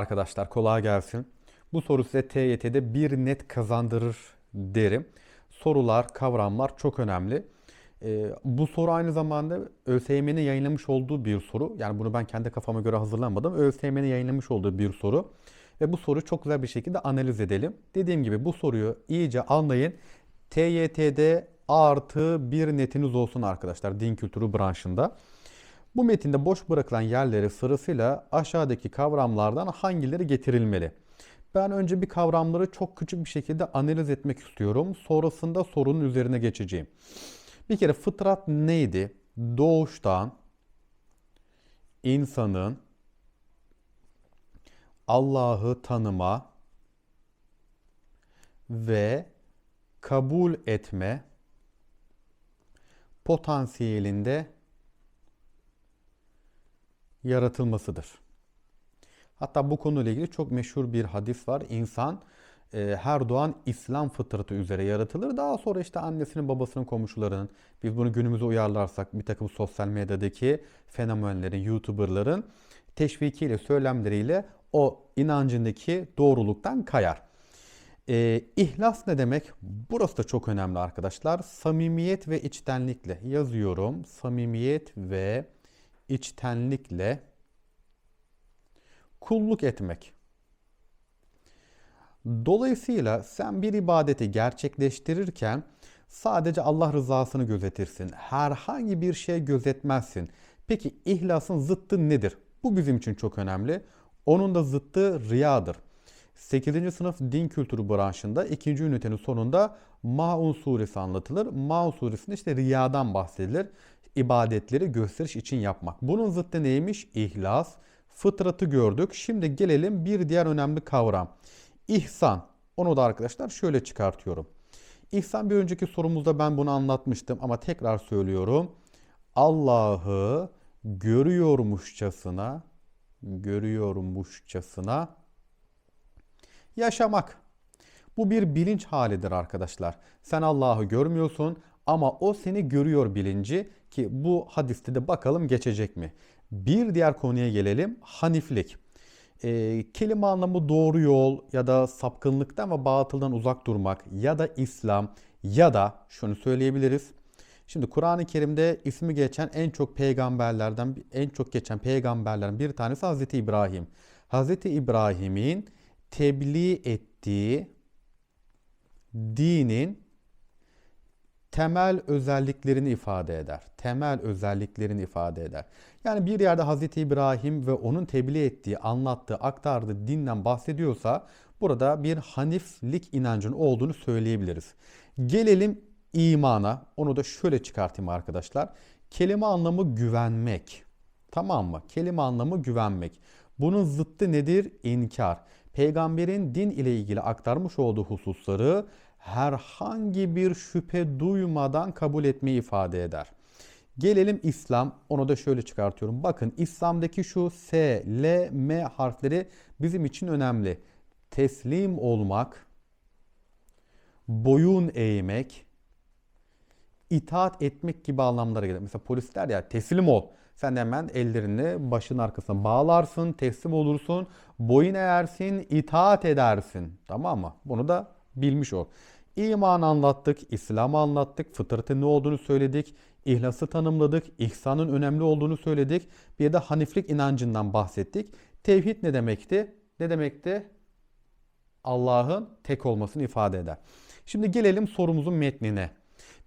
Arkadaşlar kolay gelsin. Bu soru size TYT'de bir net kazandırır derim. Sorular, kavramlar çok önemli. Ee, bu soru aynı zamanda ÖSYM'nin yayınlamış olduğu bir soru. Yani bunu ben kendi kafama göre hazırlamadım. ÖSYM'nin yayınlamış olduğu bir soru. Ve bu soruyu çok güzel bir şekilde analiz edelim. Dediğim gibi bu soruyu iyice anlayın. TYT'de artı bir netiniz olsun arkadaşlar din kültürü branşında. Bu metinde boş bırakılan yerleri sırasıyla aşağıdaki kavramlardan hangileri getirilmeli? Ben önce bir kavramları çok küçük bir şekilde analiz etmek istiyorum. Sonrasında sorunun üzerine geçeceğim. Bir kere fıtrat neydi? Doğuştan insanın Allah'ı tanıma ve kabul etme potansiyelinde yaratılmasıdır. Hatta bu konuyla ilgili çok meşhur bir hadis var. İnsan e, her doğan İslam fıtratı üzere yaratılır. Daha sonra işte annesinin, babasının, komşularının, biz bunu günümüze uyarlarsak bir takım sosyal medyadaki fenomenlerin, YouTuber'ların teşvikiyle, söylemleriyle o inancındaki doğruluktan kayar. E, ihlas ne demek? Burası da çok önemli arkadaşlar. Samimiyet ve içtenlikle yazıyorum. Samimiyet ve içtenlikle kulluk etmek. Dolayısıyla sen bir ibadeti gerçekleştirirken sadece Allah rızasını gözetirsin. Herhangi bir şey gözetmezsin. Peki ihlasın zıttı nedir? Bu bizim için çok önemli. Onun da zıttı riyadır. 8. sınıf din kültürü branşında 2. ünitenin sonunda Maun suresi anlatılır. Maun suresinde işte riyadan bahsedilir. İbadetleri gösteriş için yapmak. Bunun zıttı neymiş? İhlas. Fıtratı gördük. Şimdi gelelim bir diğer önemli kavram. İhsan. Onu da arkadaşlar şöyle çıkartıyorum. İhsan bir önceki sorumuzda ben bunu anlatmıştım ama tekrar söylüyorum. Allah'ı görüyormuşçasına görüyormuşçasına yaşamak. Bu bir bilinç halidir arkadaşlar. Sen Allah'ı görmüyorsun ama o seni görüyor bilinci ki bu hadiste de bakalım geçecek mi? Bir diğer konuya gelelim. Haniflik. E, kelime anlamı doğru yol ya da sapkınlıktan ve batıldan uzak durmak ya da İslam ya da şunu söyleyebiliriz. Şimdi Kur'an-ı Kerim'de ismi geçen en çok peygamberlerden en çok geçen peygamberlerin bir tanesi Hazreti İbrahim. Hazreti İbrahim'in tebliğ ettiği dinin temel özelliklerini ifade eder. Temel özelliklerini ifade eder. Yani bir yerde Hazreti İbrahim ve onun tebliğ ettiği, anlattığı, aktardığı dinden bahsediyorsa burada bir haniflik inancının olduğunu söyleyebiliriz. Gelelim imana. Onu da şöyle çıkartayım arkadaşlar. Kelime anlamı güvenmek. Tamam mı? Kelime anlamı güvenmek. Bunun zıttı nedir? İnkar. Peygamberin din ile ilgili aktarmış olduğu hususları herhangi bir şüphe duymadan kabul etmeyi ifade eder. Gelelim İslam. Onu da şöyle çıkartıyorum. Bakın İslam'daki şu S, L, M harfleri bizim için önemli. Teslim olmak, boyun eğmek, itaat etmek gibi anlamlara gelir. Mesela polisler ya teslim ol. Sen hemen ellerini başın arkasına bağlarsın, teslim olursun, boyun eğersin, itaat edersin. Tamam mı? Bunu da bilmiş ol. İman anlattık, İslam'ı anlattık, fıtratın ne olduğunu söyledik, ihlası tanımladık, ihsanın önemli olduğunu söyledik. Bir de haniflik inancından bahsettik. Tevhid ne demekti? Ne demekti? Allah'ın tek olmasını ifade eder. Şimdi gelelim sorumuzun metnine.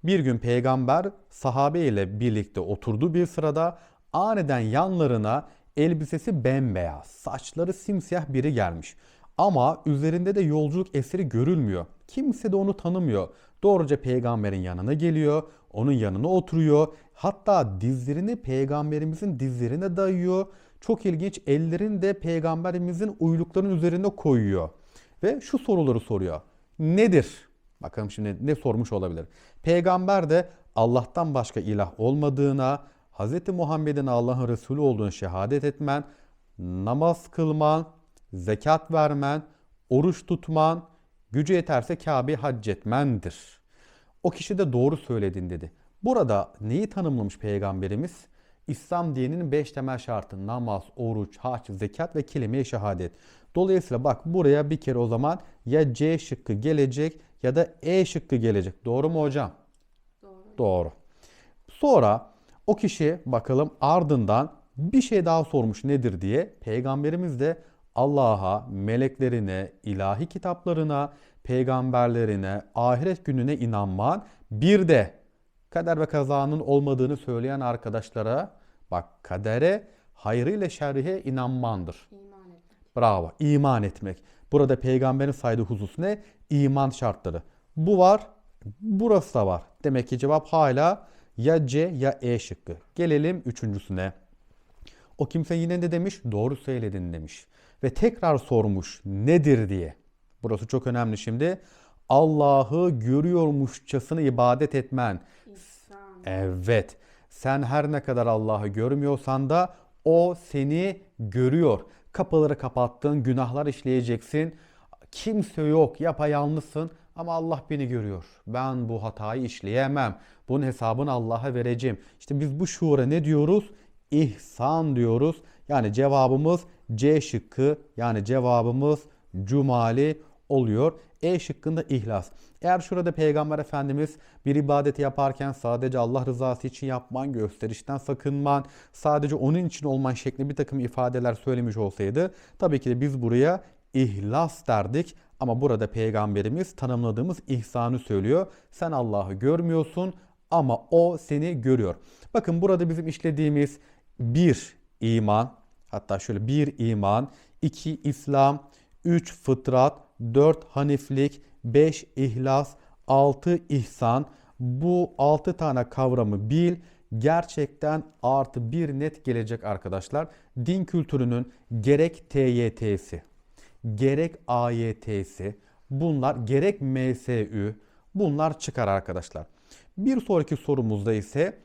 Bir gün peygamber sahabe ile birlikte oturduğu bir sırada aniden yanlarına elbisesi bembeyaz, saçları simsiyah biri gelmiş. Ama üzerinde de yolculuk eseri görülmüyor. Kimse de onu tanımıyor. Doğruca peygamberin yanına geliyor, onun yanına oturuyor. Hatta dizlerini peygamberimizin dizlerine dayıyor. Çok ilginç ellerini de peygamberimizin uyluklarının üzerine koyuyor. Ve şu soruları soruyor. Nedir? Bakalım şimdi ne sormuş olabilir. Peygamber de Allah'tan başka ilah olmadığına, Hz. Muhammed'in Allah'ın Resulü olduğunu şehadet etmen, namaz kılman, zekat vermen, oruç tutman, gücü yeterse Kabe'yi hac etmendir. O kişi de doğru söyledin dedi. Burada neyi tanımlamış peygamberimiz? İslam dininin 5 temel şartı namaz, oruç, hac, zekat ve kelime-i şehadet. Dolayısıyla bak buraya bir kere o zaman ya C şıkkı gelecek ya da E şıkkı gelecek. Doğru mu hocam? Doğru. Doğru. Sonra o kişi bakalım ardından bir şey daha sormuş nedir diye. Peygamberimiz de Allah'a, meleklerine, ilahi kitaplarına, peygamberlerine, ahiret gününe inanman, bir de kader ve kazanın olmadığını söyleyen arkadaşlara bak kadere, hayrıyla şerrihe inanmandır. İman etmek. Bravo. İman etmek. Burada peygamberin saydığı husus ne? İman şartları. Bu var. Burası da var. Demek ki cevap hala ya C ya E şıkkı. Gelelim üçüncüsüne. O kimse yine ne demiş? Doğru söyledin demiş. Ve tekrar sormuş nedir diye. Burası çok önemli şimdi. Allah'ı görüyormuşçasına ibadet etmen. İhsan. Evet. Sen her ne kadar Allah'ı görmüyorsan da o seni görüyor. Kapıları kapattın, günahlar işleyeceksin. Kimse yok, yapayalnızsın ama Allah beni görüyor. Ben bu hatayı işleyemem. Bunun hesabını Allah'a vereceğim. İşte biz bu şuura ne diyoruz? İhsan diyoruz. Yani cevabımız C şıkkı. Yani cevabımız cumali oluyor. E şıkkında ihlas. Eğer şurada Peygamber Efendimiz bir ibadeti yaparken sadece Allah rızası için yapman, gösterişten sakınman, sadece onun için olman şeklinde bir takım ifadeler söylemiş olsaydı tabii ki de biz buraya ihlas derdik. Ama burada Peygamberimiz tanımladığımız ihsanı söylüyor. Sen Allah'ı görmüyorsun ama o seni görüyor. Bakın burada bizim işlediğimiz bir iman, hatta şöyle bir iman, iki İslam, 3 fıtrat, 4 haniflik, 5 ihlas, 6 ihsan. Bu 6 tane kavramı bil. Gerçekten artı bir net gelecek arkadaşlar. Din kültürünün gerek TYT'si, gerek AYT'si, bunlar gerek MSÜ, bunlar çıkar arkadaşlar. Bir sonraki sorumuzda ise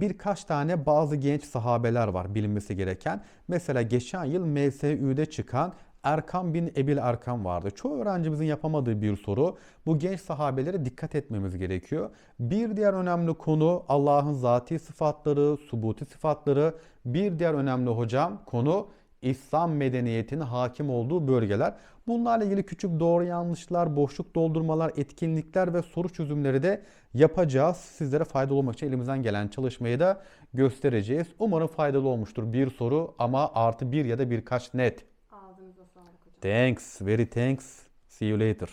birkaç tane bazı genç sahabeler var bilinmesi gereken. Mesela geçen yıl MSÜ'de çıkan Erkam bin Ebil Erkam vardı. Çoğu öğrencimizin yapamadığı bir soru. Bu genç sahabelere dikkat etmemiz gerekiyor. Bir diğer önemli konu Allah'ın zati sıfatları, subuti sıfatları. Bir diğer önemli hocam konu İslam medeniyetinin hakim olduğu bölgeler. Bunlarla ilgili küçük doğru yanlışlar, boşluk doldurmalar, etkinlikler ve soru çözümleri de yapacağız. Sizlere faydalı olmak için elimizden gelen çalışmayı da göstereceğiz. Umarım faydalı olmuştur bir soru ama artı bir ya da birkaç net. Ağzınıza sağlık hocam. Thanks, very thanks. See you later.